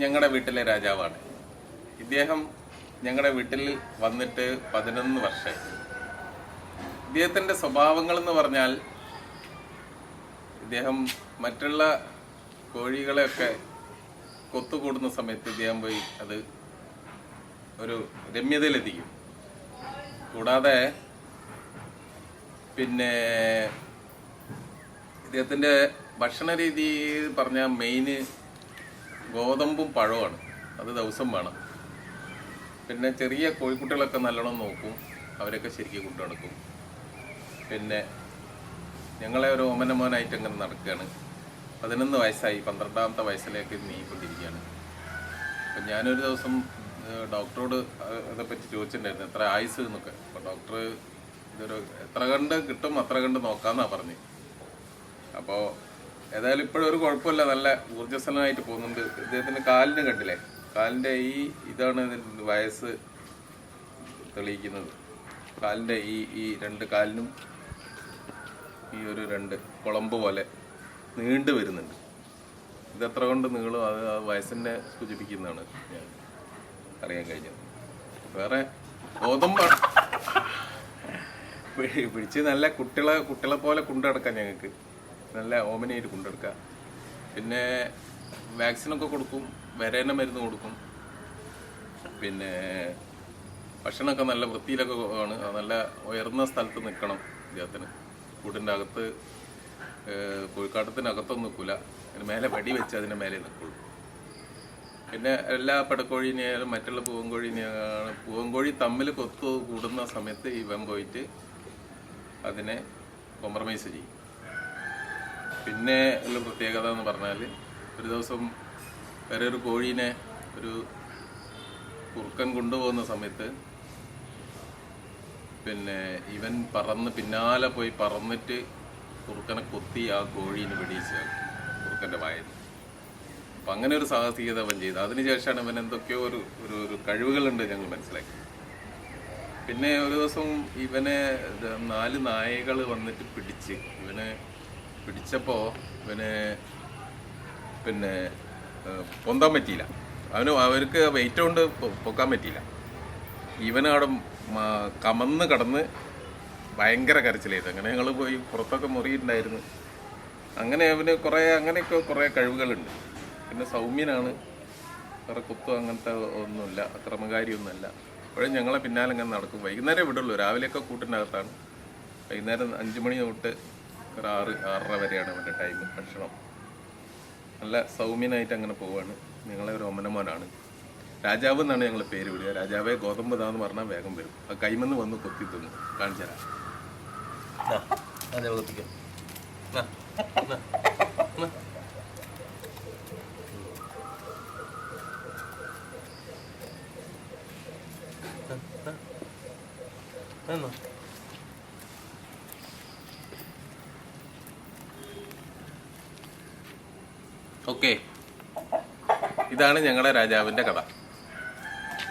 ഞങ്ങളുടെ വീട്ടിലെ രാജാവാണ്. ഇദ്ദേഹം ഞങ്ങളുടെ വീട്ടിൽ വന്നിട്ട് പതിനൊന്ന് വർഷമായി. ഇദ്ദേഹത്തിന്റെ സ്വഭാവങ്ങൾ എന്ന് പറഞ്ഞാൽ ഇദ്ദേഹം മറ്റുള്ള കോഴികളെയൊക്കെ കൊത്തുകൂടുന്ന സമയത്ത് ഇദ്ദേഹം പോയി അത് ഒരു രമ്യതയിലെത്തിക്കും. കൂടാതെ പിന്നെ ഇദ്ദേഹത്തിന്റെ ഭക്ഷണ രീതി പറഞ്ഞാൽ മെയിന് ഗോതമ്പും പഴമാണ് അത് ദിവസം വേണം. പിന്നെ ചെറിയ കോഴിക്കുട്ടികളൊക്കെ നല്ലോണം നോക്കും. അവരൊക്കെ ശരിക്കും കൊണ്ടു നടക്കും. പിന്നെ ഞങ്ങളെ ഒരു ഓമന മോനായിട്ട് അങ്ങനെ നടക്കുകയാണ്. പതിനൊന്ന് വയസ്സായി. പന്ത്രണ്ടാമത്തെ വയസ്സിലേക്ക് നീങ്ങിക്കൊണ്ടിരിക്കുകയാണ്. അപ്പം ഞാനൊരു ദിവസം ഡോക്ടറോട് അതേപ്പറ്റി ചോദിച്ചിട്ടുണ്ടായിരുന്നു. എത്ര ആയുസ് എന്നൊക്കെ. അപ്പോൾ ഡോക്ടർ ഇതൊരു എത്ര കണ്ട് കിട്ടും അത്ര കണ്ട് നോക്കാമെന്നാണ് പറഞ്ഞത് അപ്പോൾ ഏതായാലും ഇപ്പോഴും ഒരു കുഴപ്പമില്ല. നല്ല ഊർജസ്വലനായിട്ട് പോകുന്നുണ്ട്. ഇദ്ദേഹത്തിന്റെ കാലിന് കണ്ടില്ലേ? കാലിന്റെ ഈ ഇതാണ് ഇതിന്റെ വയസ്സ് തെളിയിക്കുന്നത്. കാലിന്റെ ഈ ഈ രണ്ട് കാലിനും ഈ ഒരു രണ്ട് കുളമ്പ് പോലെ നീണ്ടു വരുന്നുണ്ട്. ഇതെത്ര കൊണ്ട് നീളും? അത് ആ വയസ്സിനെ സൂചിപ്പിക്കുന്നതാണ് ഞാൻ അറിയാൻ കഴിഞ്ഞത്. വേറെ ഗോതമ്പ് പിടി- പിടിച്ച് നല്ല കുട്ടികളെ കുട്ടികളെ പോലെ കൊണ്ടുനടക്കാം ഞങ്ങൾക്ക്. നല്ല ഓമനയായിട്ട് കൊണ്ടെടുക്കുക പിന്നെ വാക്സിനൊക്കെ കൊടുക്കും വരേന മരുന്ന് കൊടുക്കും. പിന്നെ ഭക്ഷണമൊക്കെ നല്ല വൃത്തിയിലൊക്കെ ആണ്. നല്ല ഉയർന്ന സ്ഥലത്ത് നിൽക്കണം ഇദ്ദേഹത്തിന്. കൂട്ടിന്റെ അകത്ത് കോഴിക്കാട്ടത്തിനകത്തൊന്നും നിൽക്കില്ല. അതിന് മേലെ വടി വെച്ച് അതിന്റെ മേലെ നിൽക്കുള്ളൂ. പിന്നെ എല്ലാ പടക്കോഴിനെയാലും മറ്റുള്ള പൂവൻകോഴീനെയാണ് പൂവൻകോഴി തമ്മിൽ കൊത്തു കൂടുന്ന സമയത്ത് ഇവൻ പോയിട്ട് അതിനെ കോംപ്രമൈസ് ചെയ്യും. പിന്നെ ഉള്ള പ്രത്യേകത എന്ന് പറഞ്ഞാൽ ഒരു ദിവസം വേറെ ഒരു കോഴീനെ ഒരു കുറുക്കൻ കൊണ്ടുപോകുന്ന സമയത്ത് പിന്നെ ഇവൻ പറന്ന് പിന്നാലെ പോയി പറന്നിട്ട് കുറുക്കനെ കൊത്തി ആ കോഴീനെ വെടിയിച്ച് കുറുക്കന്റെ വായിൽ. അപ്പം അങ്ങനെ ഒരു സാഹസികത അവൻ ചെയ്തു. അതിനുശേഷമാണ് ഇവൻ എന്തൊക്കെയോ ഒരു ഒരു ഒരു കഴിവുകളുണ്ട് ഞങ്ങൾ മനസ്സിലാക്കി പിന്നെ ഒരു ദിവസം ഇവനെ നാല് നായകൾ വന്നിട്ട് പിടിച്ച് ഇവനെ പിടിച്ചപ്പോൾ പിന്നെ പിന്നെ പൊന്താൻ പറ്റിയില്ല. അവന് അവർക്ക് വെയിറ്റ് കൊണ്ട് പൊക്കാൻ പറ്റിയില്ല. ഇവനവിടെ കമന്ന് കടന്ന് ഭയങ്കര കരച്ചിലായിരുന്നു. അങ്ങനെ ഞങ്ങൾ പോയി പുറത്തൊക്കെ മുറിയിട്ടുണ്ടായിരുന്നു അങ്ങനെ അവന് കുറേ അങ്ങനെയൊക്കെ കുറേ കഴിവുകളുണ്ട്. പിന്നെ സൗമ്യനാണ്. വേറെ കുത്തോ അങ്ങനത്തെ ഒന്നുമില്ല. അക്രമകാരിയൊന്നുമല്ല. അപ്പോഴും ഞങ്ങളെ പിന്നാലെ അങ്ങനെ നടക്കും. വൈകുന്നേരം വിടുള്ളൂ രാവിലെയൊക്കെ കൂട്ടിനകത്താണ്. വൈകുന്നേരം അഞ്ച് മണി തൊട്ട് ഒരു ആറ് ആറര വരെയാണ് അവന്റെ ടൈം ഭക്ഷണം. നല്ല സൗമ്യനായിട്ട് അങ്ങനെ പോവാണ്. നിങ്ങളെ ഒരു ഒമനമോനാണ് രാജാവ് എന്നാണ് ഞങ്ങൾ പേര് വിടുക. രാജാവെ ഗോതമ്പ് താന്ന് പറഞ്ഞാൽ വേഗം വരും. ആ കൈമെന്ന് വന്ന് കൊത്തി തിന്നു. തരാം. don't know. എന്നോ ഓക്കെ. ഇതാണ് ഞങ്ങളുടെ രാജാവിന്റെ കഥ.